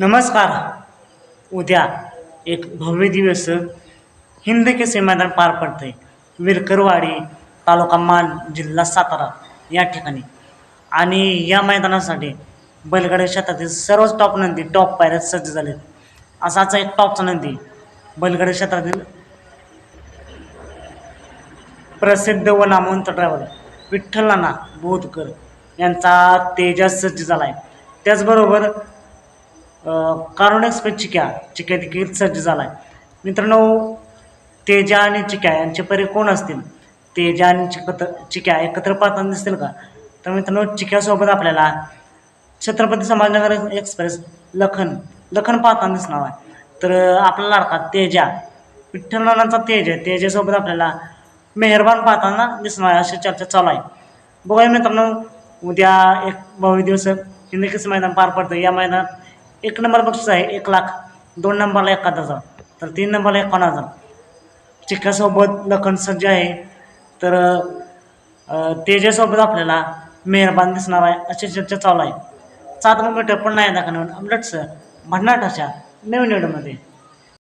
नमस्कार. उद्या एक भव्य दिवस हिंद केसरी मैदान पार पडतंय. विरकरवाडी तालुका मान जिल्हा सातारा या ठिकाणी. आणि या मैदानासाठी बैलगाडी क्षेत्रातील सर्वच टॉप नंदी टॉप पायऱ्यात सज्ज झालेत. असाच एक टॉपचा नंदी बैलगाडी क्षेत्रातील प्रसिद्ध व नामवंत ड्रायव्हर विठ्ठल नाना बोधकर यांचा तेजास सज्ज झाला आहे त्याचबरोबर कारण एक्सप्रेस चिक्या चिक्या देखील सज्ज झाला आहे मित्रांनो तेजा आणि चिक्या यांचे परी कोण असतील? तेजा आणि चिकत चिक्या एकत्र पाहताना दिसतील का? तर मित्रांनो चिक्यासोबत आपल्याला छत्रपती समाजनगर एक्सप्रेस लखन लखन पाहताना दिसणार आहे. तर आपल्याला लाडका तेजा विठ्ठल नानांचा तेज आहे तेजासोबत आपल्याला मेहरबान पाहताना दिसणार आहे अशी चर्चा चालू आहे. बघूया मित्रांनो उद्या एक भव्य दिवस हिंदकीच मैदान पार पडतं या मैदानात एक नंबर बक्षीस आहे एक लाख. दोन नंबरला एखाद हजार तर तीन नंबरला एकावन्न हजार चिक्कासोबत लखन सज्ज आहे. तर तेजासोबत आपल्याला मेहरबान दिसणार आहे अशी चर्चा चालू आहे. सात मिनिटं पण नाही दाखवून अपडेट्स भन्नाट अशा नवीन व्हिडिओमध्ये